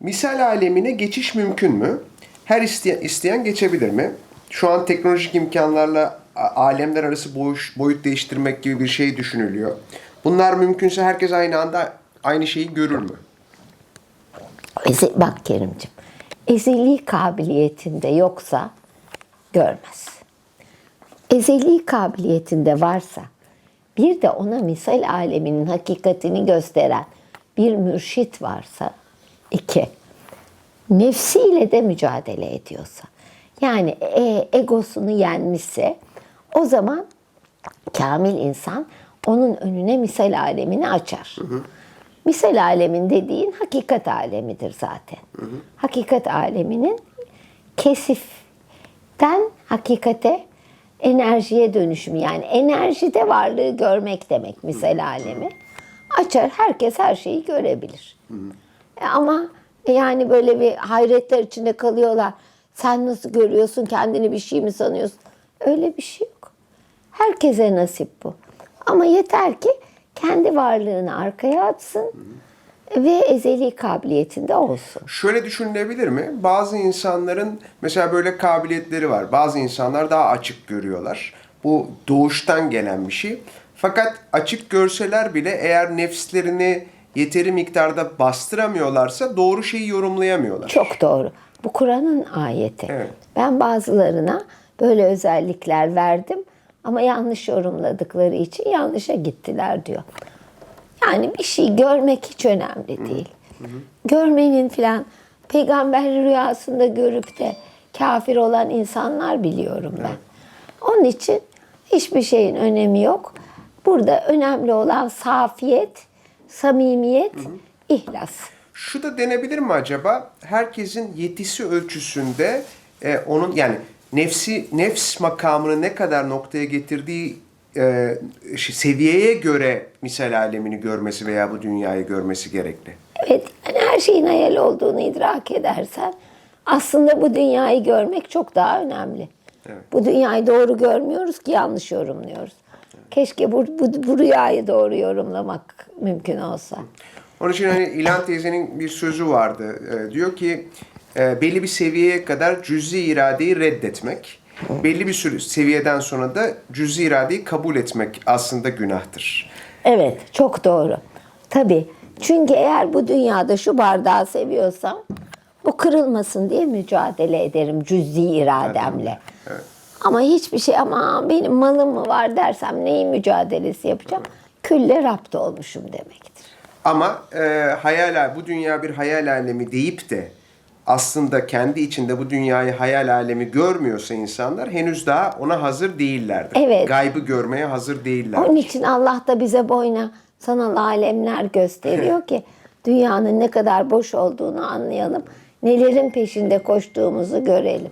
Misal alemine geçiş mümkün mü? Her isteyen, isteyen geçebilir mi? Şu an teknolojik imkanlarla alemler arası boyuş, boyut değiştirmek gibi bir şey düşünülüyor. Bunlar mümkünse herkes aynı anda aynı şeyi görür mü? Eze- bak Kerimcim, ezeli kabiliyetinde yoksa görmez. Ezeli kabiliyetinde varsa bir de ona misal aleminin hakikatini gösteren bir mürşit varsa iki, nefsiyle de mücadele ediyorsa yani e, egosunu yenmişse o zaman kamil insan onun önüne misal alemini açar. Misal alemin dediğin hakikat alemidir zaten. Hakikat aleminin kesiften hakikate enerjiye dönüşümü yani enerjide varlığı görmek demek misal alemi. Açar herkes her şeyi görebilir. E Ama yani böyle bir hayretler içinde kalıyorlar. Sen nasıl görüyorsun kendini bir şey mi sanıyorsun? Öyle bir şey yok. Herkese nasip bu. Ama yeter ki kendi varlığını arkaya atsın ve ezeli kabiliyetinde olsun. Şöyle düşünülebilir mi? Bazı insanların mesela böyle kabiliyetleri var. Bazı insanlar daha açık görüyorlar. Bu doğuştan gelen bir şey. Fakat açık görseler bile eğer nefslerini yeteri miktarda bastıramıyorlarsa doğru şeyi yorumlayamıyorlar. Çok doğru. Bu Kur'an'ın ayeti. Evet. Ben bazılarına böyle özellikler verdim ama yanlış yorumladıkları için yanlışa gittiler diyor. Yani bir şey görmek hiç önemli değil. Görmenin filan peygamber rüyasında görüp de kafir olan insanlar biliyorum ben. Onun için hiçbir şeyin önemi yok. Burada önemli olan safiyet, samimiyet, ihlas. Şu da denebilir mi acaba? Herkesin yetisi ölçüsünde e, onun yani nefsi nefs makamını ne kadar noktaya getirdiği e, seviyeye göre misal alemini görmesi veya bu dünyayı görmesi gerekli. Evet, yani her şeyin hayal olduğunu idrak edersen aslında bu dünyayı görmek çok daha önemli. Bu dünyayı doğru görmüyoruz ki yanlış yorumluyoruz. Keşke bu, bu, bu rüyayı doğru yorumlamak mümkün olsa. Onun için hani İlhan teyzenin bir sözü vardı. E, diyor ki e, belli bir seviyeye kadar cüzi iradeyi reddetmek, belli bir sürü seviyeden sonra da cüzi iradeyi kabul etmek aslında günahtır. Evet, çok doğru. Tabii. Çünkü eğer bu dünyada şu bardağı seviyorsam bu kırılmasın diye mücadele ederim cüzi irademle. Ama hiçbir şey ama benim malım mı var dersem neyin mücadelesi yapacağım? Külle rapt olmuşum demektir. Ama e, hayal bu dünya bir hayal alemi deyip de aslında kendi içinde bu dünyayı hayal alemi görmüyorsa insanlar henüz daha ona hazır değillerdir. Evet. Gaybı görmeye hazır değiller. Onun için Allah da bize boyuna sanal alemler gösteriyor ki dünyanın ne kadar boş olduğunu anlayalım. Nelerin peşinde koştuğumuzu görelim.